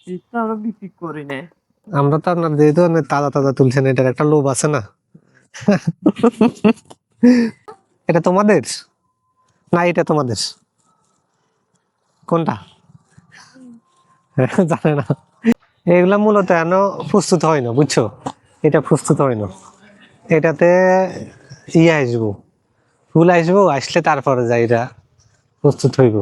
শীত আমরা তো আপনার তাজা তাজা তুলছেন, এটার একটা লোভ আছে না? এটা তোমাদের? না, এটা তোমাদের। কোনটা? জানে না। এগুলা মূলত এন প্রস্তুত হয় না, বুঝছ? এটা প্রস্তুত হয় না। এটাতে ইয়ে আসব। ফুল আসব, আসলে তারপরে যাই এটা প্রস্তুত হইব।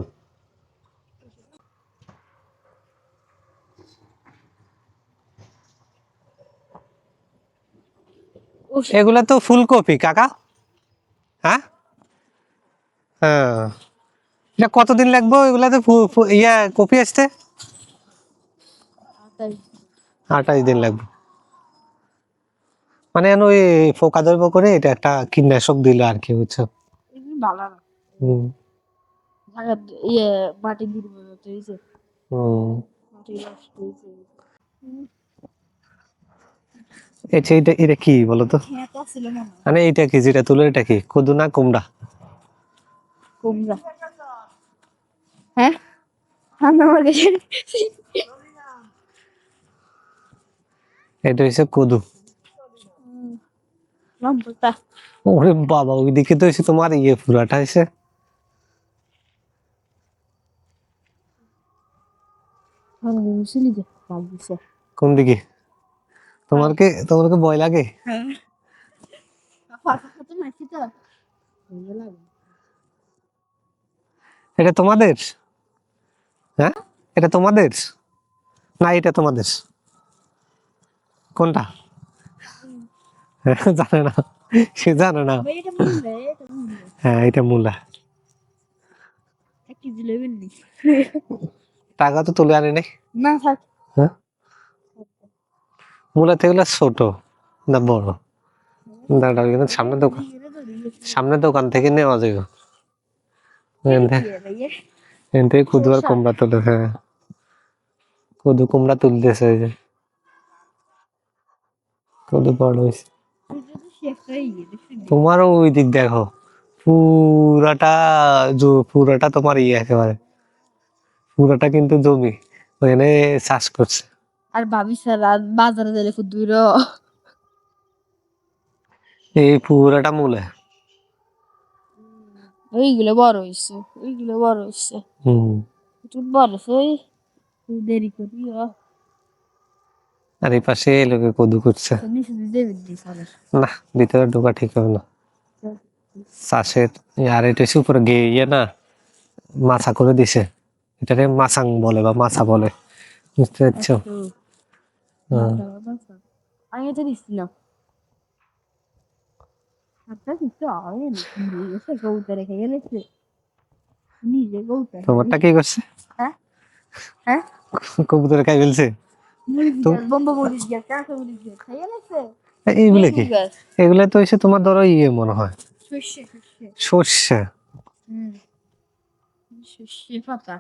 এগুলা তো ফুলকপি কাকা। হ্যাঁ? হ্যাঁ। এটা কতদিন লাগবে এগুলাতে ফু- ফু- ইয়া কপি আসতে? আঠাশ দিন লাগবে। মানে ওই ফোকা ধরবো করে এটা একটা কীটনাশক দিল আর কি বুঝছ? ইয়ে মাটি দুর্বল হয়েছে হুম মাটি নষ্ট হয়েছে এটা এটা এটা কি বলো তো মনে কি যেটা তুলে এটা কি? কদু না কুমড়া? কুমড়া। হ্যাঁ? এটা হচ্ছে কদু। ওরে বাবা ওইদিকে তো হচ্ছে তোমার ইয়ে পুরাটা হয়েছে কোন দিকে তোমার কি তোমার কি ভয় লাগে? হ্যাঁ। এটা তোমাদের? হ্যাঁ? এটা তোমাদের? না এটা তোমাদের। কোনটা? হ্যাঁ, জানে না। সে জানে না। হ্যাঁ এটা মূলা। টাকা তো তুলে আনি নাই না থাক। হ্যাঁ? মূলা থেকে ছোট না বড়। দাঁড়া কিন্তু সামনে দোকান সামনে দোকান থেকে নেওয়া যাবে। এখান থেকে কুদু আর কুমড়া তুলে হ্যাঁ। কুদু কুমড়া তুলতেছে যে। কুদু বড় হয়েছে তোমারও ওই দিক দেখো পুরাটা পুরাটা তোমার ইয়ে একেবারে। পুরাটা কিন্তু জমি ওখানে চাষ করছে। আর ভাবি বাজারে এই পুরাটা মূলে। ওইগুলো বড় হয়েছে ওইগুলো বড় হয়েছে হম। একটু বড় তুই দেরি করি আর এই পাশে লোকে কদু করছে। না ভিতরে ঢোকা ঠিক হবে না। চাষের আর এটা হচ্ছে উপরে গিয়ে ইয়ে না মাছা করে দিছে। এটাকে মাছাং বলে বা মাছা বলে। বুঝতে পারছ? হ্যাঁ। আমি এটা আপনার কিছু হবে না তোমারটা কি করছে? হ্যাঁ? হ্যাঁ? কবুতরে খাই ফেলছে। এইগুলো কি? এগুলো তো হচ্ছে তোমার ধরো ইয়ে মনে হয়। সর্ষে পাতা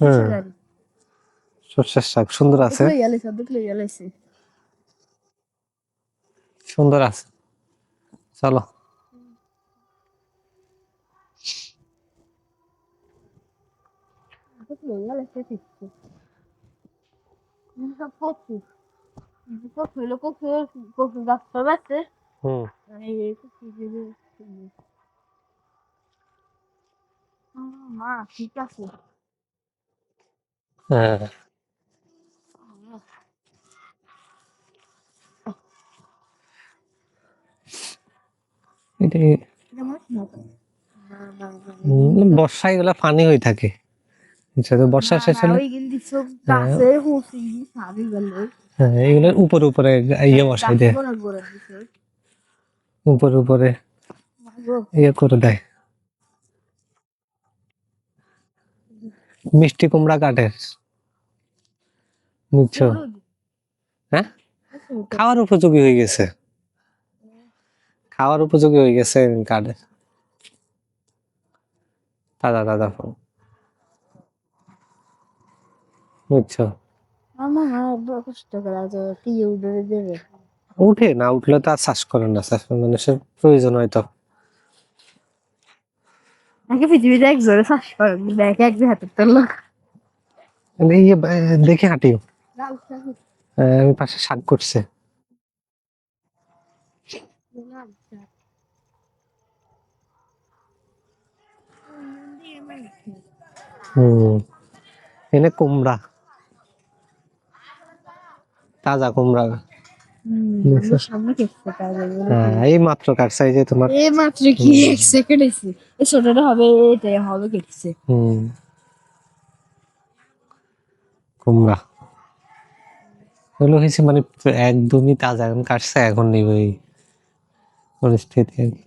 হ্যাঁ। সর্ষের শাক সুন্দর আছে? সুন্দর আছে। চলো। গেলেছে ঠিক সব কচু কচু হলো কচু কচু গাছ সব আছে হুম এই কচু গুলো মা ঠিক আছে হ্যাঁ এটা হুম, বর্ষায় এগুলা পানি হয়ে থাকে। আচ্ছা, বর্ষা শেষ হলে হ্যাঁ এগুলোর উপরে উপরে ইয়ে বসাই দেয়। উপরে উপরে ইয়ে করে দেয়। মিষ্টি কুমড়া কাটে বুঝছ? হ্যাঁ? খাওয়ার উপযোগী হয়ে গেছে। খাওয়ার উপযোগী হয়ে গেছে কাঠে দাদা দাদা ফল বুঝছ? আমার কষ্ট করে আজ কি উঠে দেবে? উঠে না উঠলে তো আর চাষ করে না করে মানুষের প্রয়োজন হয় তো। পৃথিবীতে এক জোরে শ্বাস করে এক তোর লোক দেখে হাঁটিও। শাক। আহ, আমি পাশে শাক করছে লাল শাক হুম এনে কুমড়া তাজা কুমড়া। হ্যাঁ এই মাত্র কাটছে যে তোমার এই মাত্র কি এক সেকেন্ড এসে। এই ছোটটা হবে এটাই হবে কেটেছে। হুম। কুমড়া। এগুলো হয়েছে মানে একদমই তাজা এখন কাটছে এখন নিবে এই পরিস্থিতি আর কি।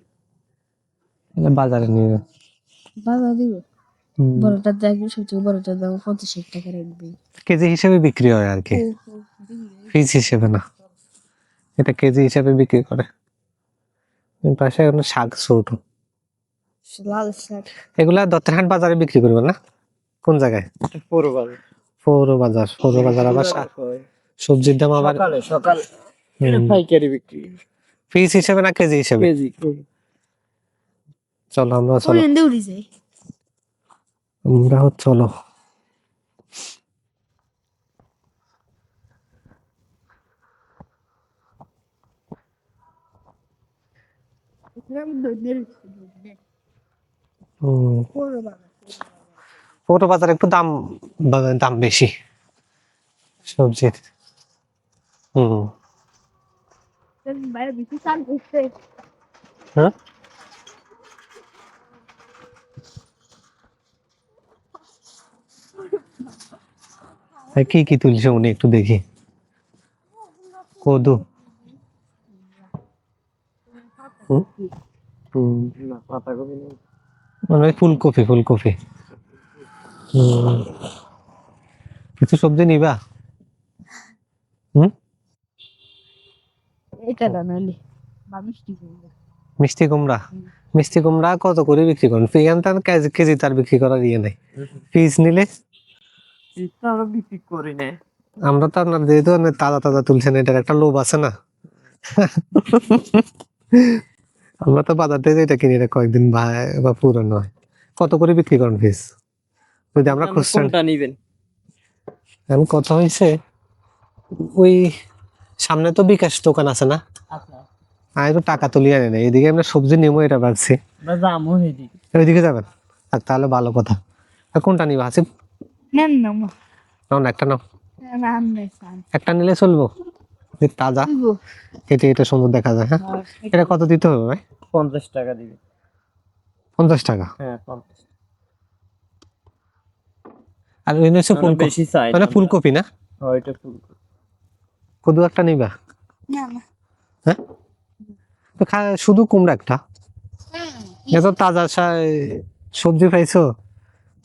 বাজারে নিবে। হুম। বড়টা দেখবে সবচেয়ে বড়টা দাম পঞ্চাশ ষাট টাকা রাখবে কেজি হিসেবে বিক্রি হয় আর কি। পিস হিসেবে না। এটা কেজি হিসেবে বিক্রি করে। পাশে এখন শাক ছোট। লাল শাক। এগুলা দত্তরহাট বাজারে বিক্রি করবে না? কোন জায়গায়? পুরো বাজার। পৌর বাজার পৌর বাজার আবার শাক। সবজির দাম আবার সকালে সকাল। পাইকারি বিক্রি। পিস হিসেবে না কেজি হিসেবে? কেজি চলো আমরা চলো। ওই এন্ডে উড়ি যায় আমরা চলো পৌর বাজার একটু দাম দাম বেশি সবজির। হুম। হ্যাঁ? কি কি তুলছে উনি? একটু দেখি। কদু। মানে ফুলকপি ফুলকপি। কিছু সবজি নিবা? হুম? এটা বানালে বা মিষ্টি কুমড়া। মিষ্টি কুমড়া? কত করে বিক্রি করেন? এখান কেজি কেজি তার বিক্রি করার ইয়ে নেই। পিস নিলে? আমরা বিক্রি করি না। আমরা তো আপনার যেহেতু তাজা তাজা তুলছেন এটার একটা লোভ আছে না? আমরা তো বাজার থেকে এটা কিনি এটা কয়েকদিন বা- বা পুরনো হয়। কত করে বিক্রি করেন পিস যদি আমরা খুচরা নিবেন? এখন কথা হয়েছে ওই সামনে তো বিকাশ দোকান আছে না? আচ্ছা। আমি তো টাকা তুলি আনি না এদিকে আমরা সবজি নেব এটা ভাবছি ওইদিকে যাবেন? আর তাহলে ভালো কথা। আর কোনটা নিবা? হাসিব? নেন না নাও না একটা নাও। না একটা নিলে চলবো। তাজা। এটা এটা সুন্দর দেখা যায় হ্যাঁ? এটা কত দিতে হবে ভাই? পঞ্চাশ টাকা দিবে। পঞ্চাশ টাকা? হ্যাঁ পঞ্চাশ আর ওই হচ্ছে ফুলকপি? মানে না। ওইটা ফুলকপি। কদু একটা নিবা? না না। হ্যাঁ? তো শুধু কুমড়া একটা? এত তাজা সবজি পাইছো?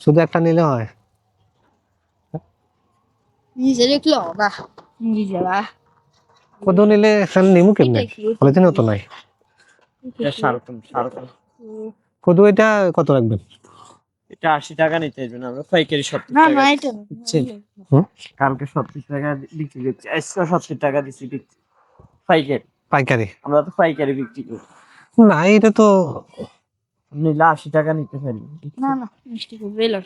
শুধু একটা নিলে হয়? নিজে দেখল বা। নিজে বা। কদু নিলে এখানে নিমু কেমনে? কলেজে তো নাই? কদু এটা কত রাখবেন? এটা আশি টাকা নিতে আসবেন আমরা পাইকারি সত্তর না টাকা? কালকে সত্তর টাকা বিক্রি করছি। আজকে সত্তর টাকা দিচ্ছি বিক্রি। পাইকারি। পাইকারি। আমরা তো পাইকারি বিক্রি করি। না এটা তো নিলে আশি টাকা নিতে পারি না না মিষ্টি করবে এলো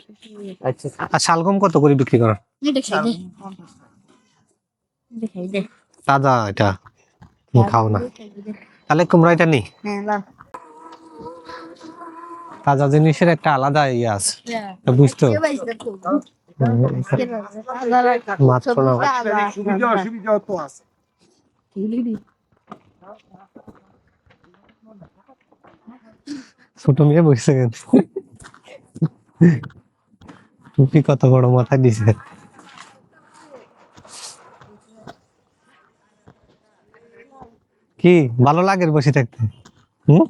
আচ্ছা। আর শালগম কত করে বিক্রি করেন? তাজা এটা খাও না। তাহলে কুমড়া এটা নি? হ্যাঁ তাজা জিনিসের একটা আলাদা ইয়ে আছে। হ্যাঁ। বুঝতে মাত্র না অসুবিধা তো আছে। ছোট মেয়ে বসে গেল টুপি কত বড় মাথা দিছে। কি, ভালো লাগে বসে থাকতে? হুম?